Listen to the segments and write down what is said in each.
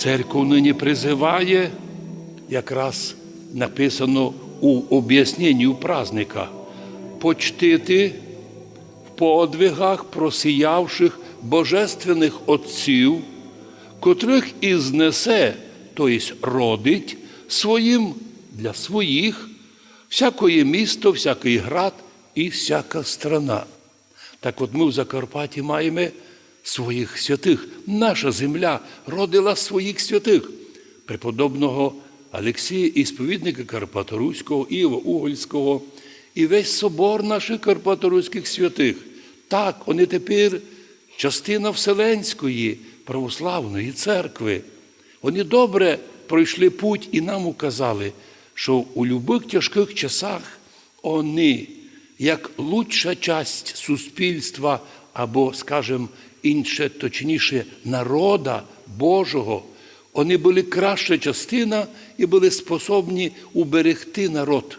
Церква нині призиває, якраз написано у об'ясненні праздника, почтити в подвигах просіявших божественних отців, котрих і знесе, тобто родить своїм для своїх всякое місто, всякий град і всяка страна. Так от ми в Закарпатті маємо своїх святих. Наша земля родила своїх святих, преподобного Олексія, ісповідника Карпаторуського, Іва Угольського і весь собор наших карпаторуських святих. Так, вони тепер частина Вселенської православної церкви. Вони добре пройшли путь і нам указали, що у любих тяжких часах вони, як лучша часть суспільства, або, скажімо, інше, точніше, народа Божого, вони були краща частина і були способні уберегти народ.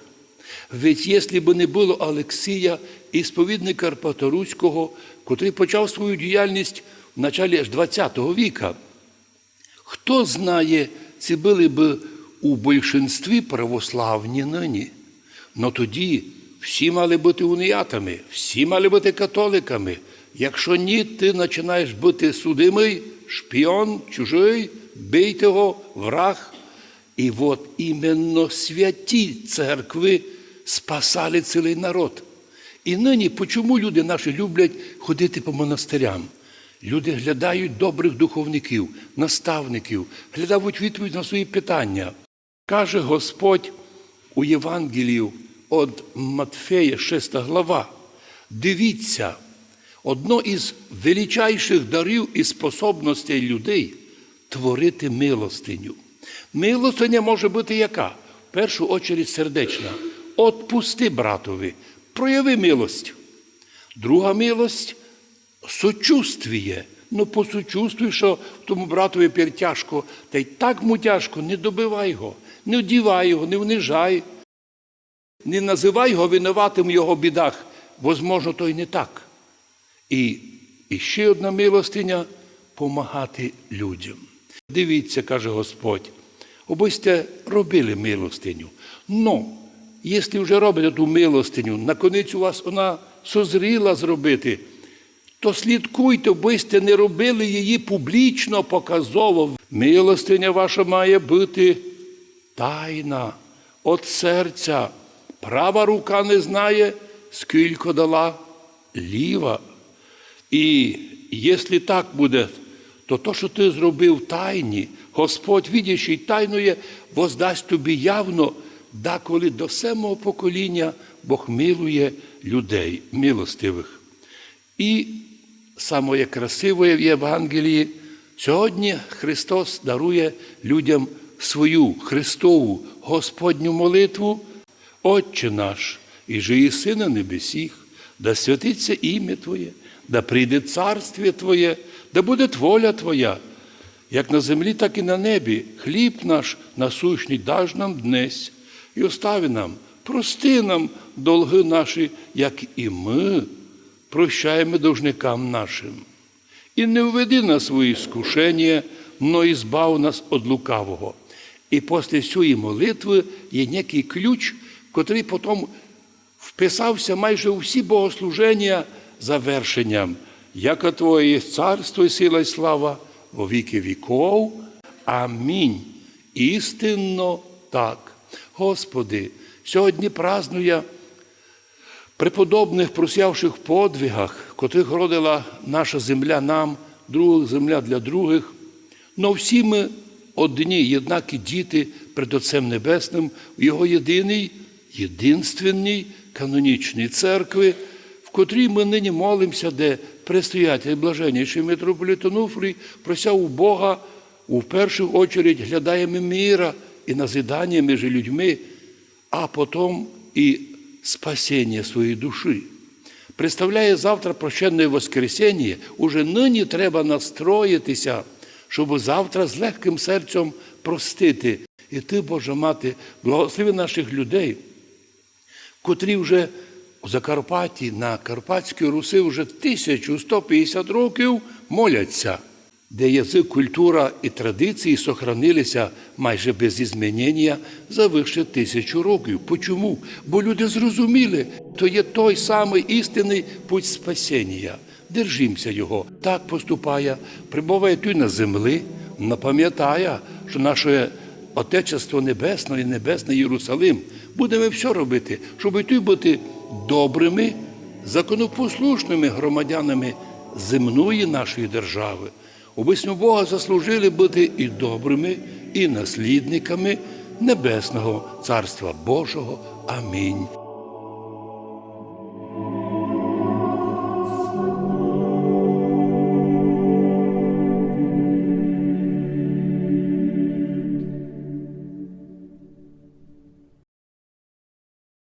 Ведь якщо б не було Олексія, ісповідника Карпаторуського, котрий почав свою діяльність в началі ХХ віка, хто знає, ці були б у більшинстві православні нині. Но тоді всі мали бути уніятами, всі мали бути католиками. Якщо ні, ти починаєш бути судимий, шпіон, чужий, бийте його, враг. І от іменно святі церкви спасали цілий народ. І нині, чому люди наші люблять ходити по монастирям? Люди глядають добрих духовників, наставників, глядають відповідь на свої питання. Каже Господь у Євангелію від Матфея, 6 глава. Дивіться, одно із величайших дарів і способностей людей творити милостиню. Милостиня може бути яка? В першу очередь сердечна. Отпусти братові, прояви милость. Друга милость сочувствіє. Ну, посочувствуй, що тому братові тяжко, та й так му тяжко, не добивай його, не одівай його, не внижай, не називай його винуватим в його бідах, возможно, то й не так. І, ще одна милостиня помагати людям. Дивіться, каже Господь, обисте робили милостиню. Ну, якщо вже робите ту милостиню, наконець у вас вона созріла зробити, то слідкуйте, бо сте не робили її публічно, показово. Милостиня ваша має бути тайна від серця. Права рука не знає, скільки дала ліва. І якщо так буде, то то, що ти зробив тайні, Господь, видячий тайнує, воздасть тобі явно, даколи до самого покоління Бог милує людей, милостивих. І саме красиве в Євангелії, сьогодні Христос дарує людям свою Христову Господню молитву, Отче наш, і же єси на небесіх, да святиться ім'я Твоє, да прийде царствіє Твоє, да буде воля Твоя, як на землі, так і на небі. Хліб наш насущний даж нам днесь, і остави нам, прости нам долги наші, як і ми прощаємо должникам нашим. І не введи нас в іскушення, но і збав нас від лукавого. І після цієї молитви є некий ключ, котрий потім вписався майже у всі богослуження завершенням. Яко Твоє царство і сила і слава во віки віков. Амінь. Істинно так. Господи, сьогодні празднує преподобних просявших подвигах, котрих родила наша земля нам, друга земля для других. Но всі ми одні, єднакі діти пред Отцем Небесним в Його єдиній, єдинственній канонічній церкви, в котрій ми нині молимося, де предстоятель блаженніший митрополит Онуфрій просяв у Бога у першу очередь глядаємо міра і назидання між людьми, а потім і спасіння своєї душі. Представляє завтра прощенне Воскресіння, уже нині треба настроїтися, щоб завтра з легким серцем простити. І ти, Божа Мати, благослови наших людей, котрі вже у Закарпатті на Карпатській Руси вже 1150 років моляться. де язик, культура і традиції сохранилися майже без змінення за вище тисячу років. Почому? Бо люди зрозуміли, то є той самий істинний путь спасіння. Держимося його. Так поступає, прибуває той на землі, напам'ятає, що наше Отечество Небесне і Небесний Єрусалим. Будемо все робити, щоб той бути добрими, законопослушними громадянами земної нашої держави. Обично Бога заслужили бути і добрими, і наслідниками Небесного Царства Божого. Амінь.